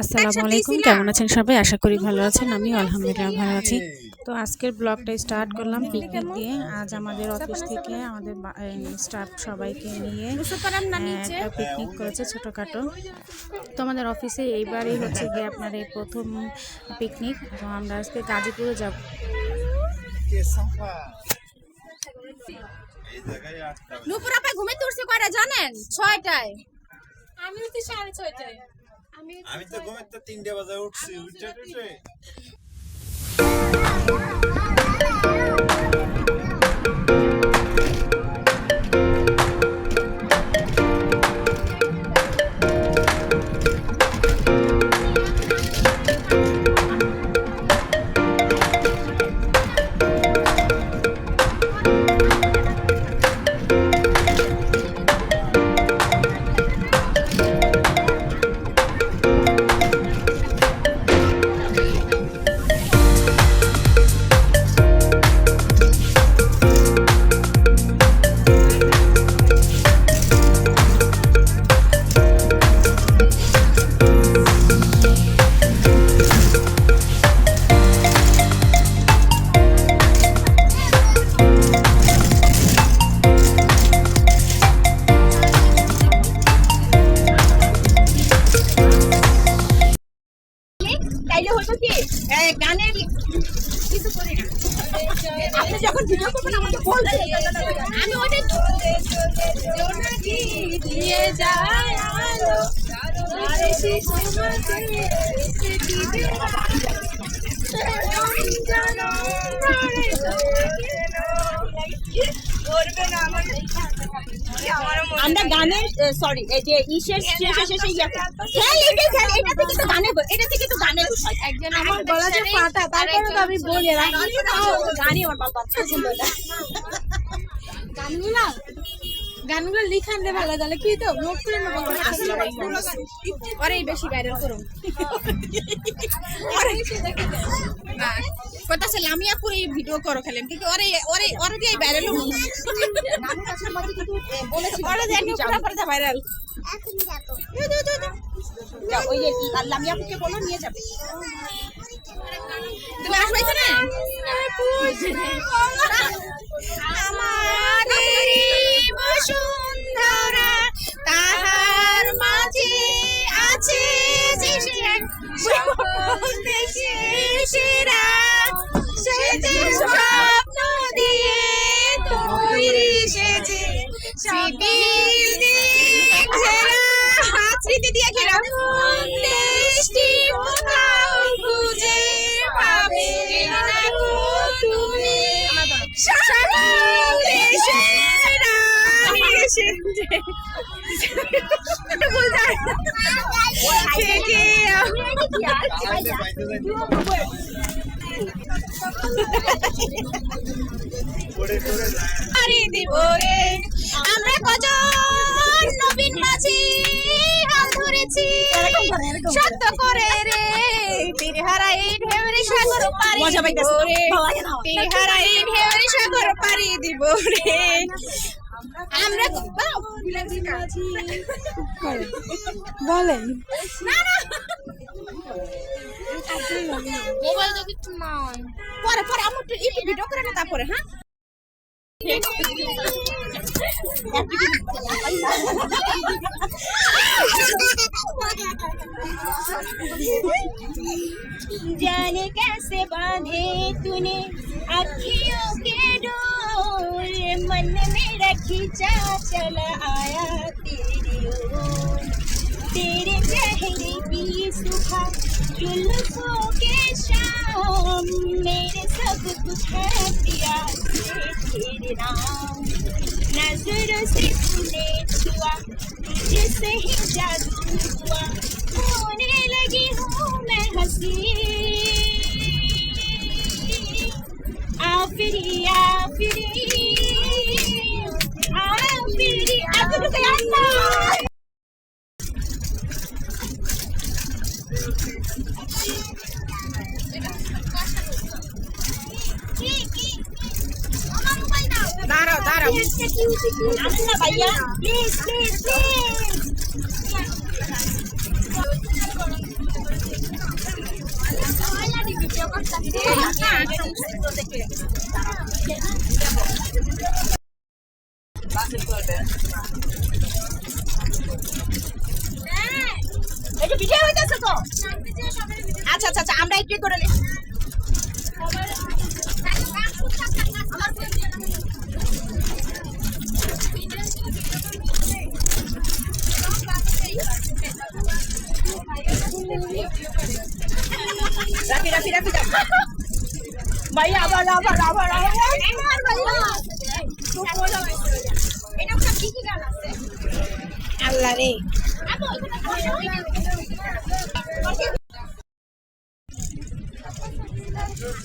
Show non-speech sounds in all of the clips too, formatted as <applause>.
আসসালামু আলাইকুম। কেমন আছেন সবাই? আশা করি ভালো আছেন। আমি আলহামদুলিল্লাহ ভালো আছি। তো আজকের ব্লগটা স্টার্ট করলাম পিকনিক দিয়ে। আজ আমাদের অফিস থেকে আমাদের স্টাফ সবাইকে নিয়ে একটা পিকনিক করেছে ছোটোখাটো। তো আমাদের অফিসে এইবারই হচ্ছে গিয়ে আপনার এই প্রথম পিকনিক তো আমরা আজকে গাজীপুরে যাব। নুপুর আপা ঘুমে তুলছে কয়টা জানেন? ছয়টায়। আমি উঠি সাড়ে ছয়টায়। আমি তো ঘুমের তো তিনটে বাজে উঠছি উঠে উঠে আমার গানের সরি এই যে ইসের শেষে শেষে ইয়া এটাই খেল এটা থেকে তো গানের এটা থেকে তো গানের একজন আমার গলা যে ফাটা তারপরে তো আমি বলি গানই আমার বাবা পছন্দ না। <laughs> গানগুলা গানগুলো লিখান দে ভালো, তাহলে কি তো? নোট করে নেব ওরে বেশি ভাইরাল করুন। না কথা আছে লামিয়া করে ভিডিও করো খেলেন কিন্তু ওরে ওরে ওরে দিয়ে ভাইরাল হব। ওরে জানি পুরো পুরো ভাইরাল ওই যে লামিয়া পুকে বলো, নিয়ে যাবে। তুমি আসবে এখানে? পারি দিব রে আমরা কজন নবীন মাঝি হাল ধরেছি সত্য করে রে তীর হারাই ঢেউরি সাগর পারি দিব রে। তীর হারাই ঢেউরি সাগর পারি দিব রে। আমরা বাও। বলেন না না মোবাইল তো কিছু নাই পরে পরে আমার একটু একটু ভিডিও করে না তারপরে হ্যাঁ जाने कैसे बांधे तूने अखियों के डोर मन मेरा खींचा चला आया तेरी ओर। तेरे चेहरे की सुबह जुल्फों के शाम। मेरे सब कुछ है पिया तेरे नाम। नज़र से तूने छुआ तुझसे ही जादू हुआ। होने लगी हूँ मैं हँसी। आओ फिर आओ फिर आओ फिर अब तो यार দাঁড়াও দাঁড়াও আসুন না ভাইয়া প্লিজ প্লিজ প্লিজ এটা ভিডিও হইতাছে তো? আচ্ছা আচ্ছা আচ্ছা আমরা একটু করে নিই রাখি রাখি রাখি। ভাইয়া আবার আবার আবার আবার আল্লাহ রে Thank চলছে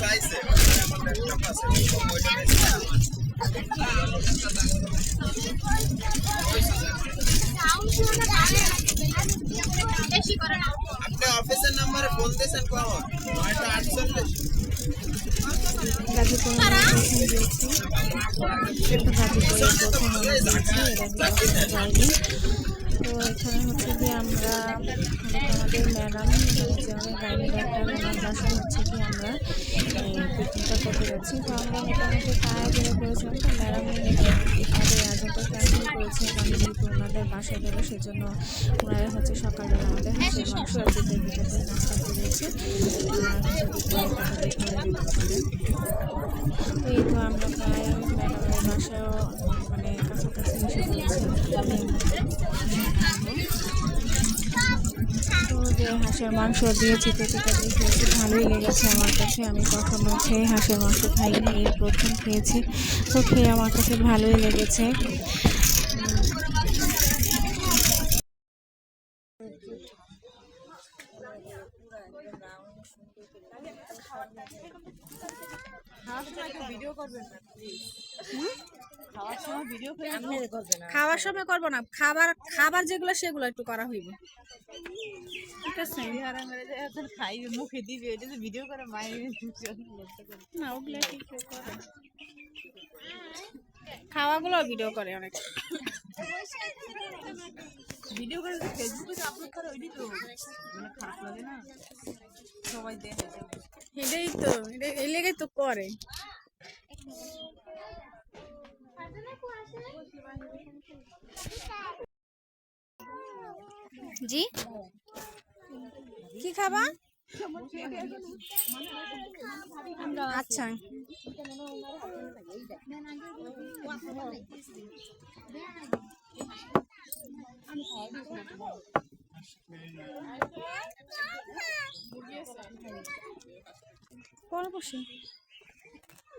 চাইছে আমাদের একটা পাশে ওইটা আপনি অফিসের নাম্বারে ফোন দিয়েছেন কখন নয়টা আটচল্লিশ গাজীপুরে প্রথম দিয়েছি প্রথম দিয়েছি যাইনি তো এখানে হচ্ছে যে আমরা আমাদের ম্যাডাম গাইনি ডাক্তার ওনার বাসা হচ্ছে কি আমরা পিকনিকটা করতে যাচ্ছি। তো আমরা মোটামুটি পায়ে বেরো করেছিলাম তো ম্যাডাম আমাদের আয়োজনটা ক্যান্সেল করেছে কারণ যেহেতু ওনাদের বাসায় যাব সেজন্য ওনারা হচ্ছে সকালবেলা আমাদের হাঁসের মাংস আর দুধের নাস্তা করিয়েছে হচ্ছে তাদের ঘরে এই তো আমরা প্রায় ম্যাডামের বাসায়ও মানে যে হাঁসের মাংস দিয়ে চিতে চিতে খেয়েছি ভালোই লেগেছে আমার কাছে। আমি কখনো খেয়ে হাঁসের মাংস খাইনি এই প্রথম খেয়েছি। তো খেয়ে আমার কাছে ভালোই লেগেছে। খাওয়ার সময় করব না। খাবার খাবার যেগুলো সেগুলো একটু করা হইবে। ঠিক আছে মুখে দিবি এটা তো ভিডিও করে মায়ের না ওগুলো ঠিক করে? খাওয়াগুলো ভিডিও করে অনেক। ভিডিও করে ফেসবুকে আপলোড করে ওইটাই তো মানে খারাপ লাগে না। সবাই দেখে। এটাই তো এটা এই লেগেই তো করে। জি? কি খাবা? আচ্ছা। পরে বসে।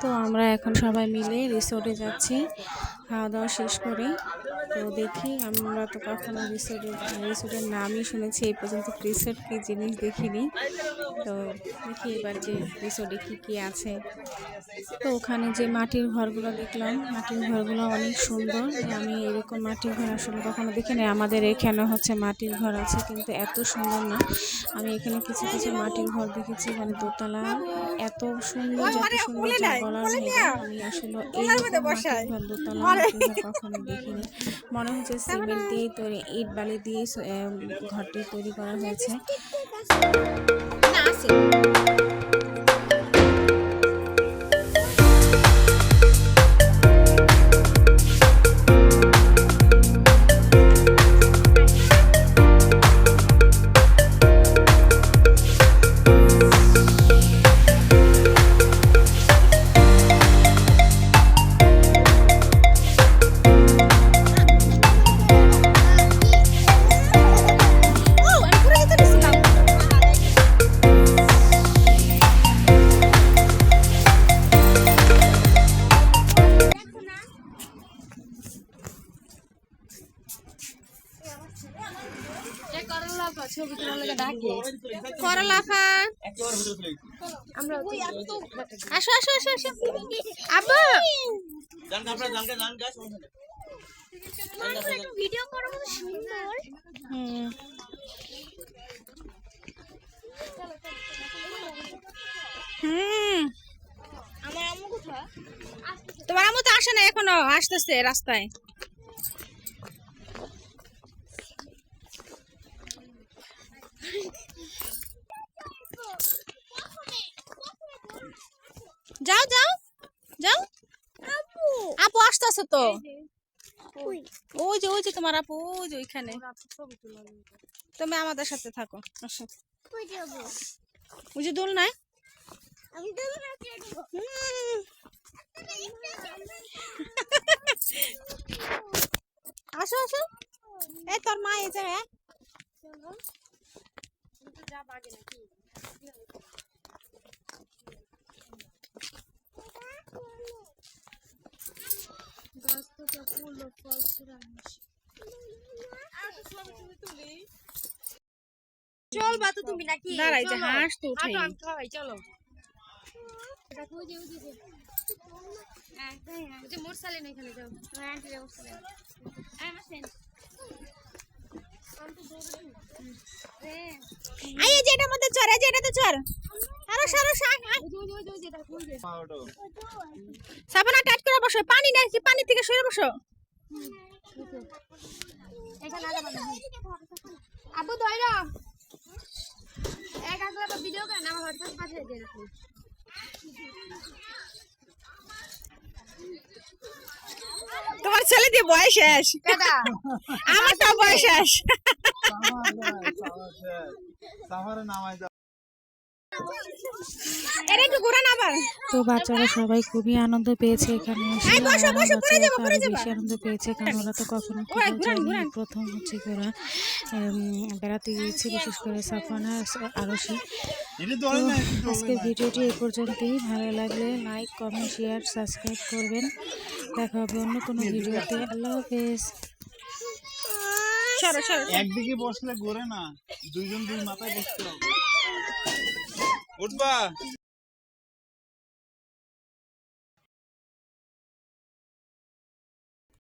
তো আমরা এখন সবাই মিলে রিসোর্টে যাচ্ছি। খাওয়া দাওয়া শেষ করে। তো দেখি আমরা তো কখনো রিসোর্টে রিসোর্টের নামই শুনেছি, এই পর্যন্ত রিসোর্ট কি জিনিস দেখিনি। তো দেখি এবার যে রিসোর্টে কী কী আছে। তো ওখানে যে মাটির ঘরগুলো দেখলাম মাটির ঘরগুলো অনেক সুন্দর। আমি এরকম মাটির ঘর আসলে কখনো দেখিনি। আমাদের এখানে হচ্ছে মাটির ঘর আছে কিন্তু এত সুন্দর না। আমি এখানে কিছু কিছু মাটির ঘর দেখেছি মানে দোতলা। এত সুন্দর যত সুন্দর বলার। আমি আসলে এই মাটির ঘর দোতলা কখনো দেখিনি। মনে হচ্ছে সিমেন্ট দিয়ে তৈরি ইট বালি দিয়ে ঘরটি তৈরি করা হয়েছে। না আমরা আসো আসো আসো আসো। আব্বু! জান কাপড়া জান কা জান কা ভিডিও সুন্দর। হুম। হুম। আমার আম্মু কোথায়? তোমার আম্মু তো আসে না এখনও আসতেছে রাস্তায়। যাও যাও যাও। আপু। আপু আসতেছে তো। ওই যে ওই যে তোমার আপু ওই যে ওইখানে। তুমি আমাদের সাথে থাকো। আসো। ওই যে দোল নাই আসো আসো। এই তোর মা এই জায়গায় চল বা তো তুমি নাকি? দাঁড়াই যে হাঁস তো উঠাই। খাওয়াই চলো। ওই যে না এখানে যাও। হ্যাঁ আই এই যে এটার মধ্যে চড় এই যে এটাতে চড় আরও সারো সাবানা টাইট করে বসো। পানি নাই কি পানি থেকে সরে বসো। আবু ধইরা এক আগলা ভিডিও করেন আমার হোয়াটসঅ্যাপ পাঠিয়ে দিয়ে রাখুন তোমার ছেলে দিয়ে বয়স শেষ। দাদা। আমারটা বয়স শেষ। তো বাচ্চারা সবাই খুবই আনন্দ পেয়েছে এখানে এসে। এই বসো, আর আমার বসো, পড়ে বাচ্চারা যাব, তো পড়ে আরও যাব। বেশি আনন্দ পেয়েছে কারণ ওরা তো কখনো। প্রথম হচ্ছে ওরা বেড়াতে গিয়েছে বিশেষ করে সাফানা আরশি। আজকের ভিডিওটি এই পর্যন্তই। ভালো লাগলে লাইক কমেন্ট শেয়ার সাবস্ক্রাইব করবেন। দেখা হবে অন্য কোনো ভিডিওতে। আল্লাহ হাফেজ। সরো সরো একদিকে বসলে ঘোরে না দুইজন দুই মাথায় বসতে হবে। উঠবা।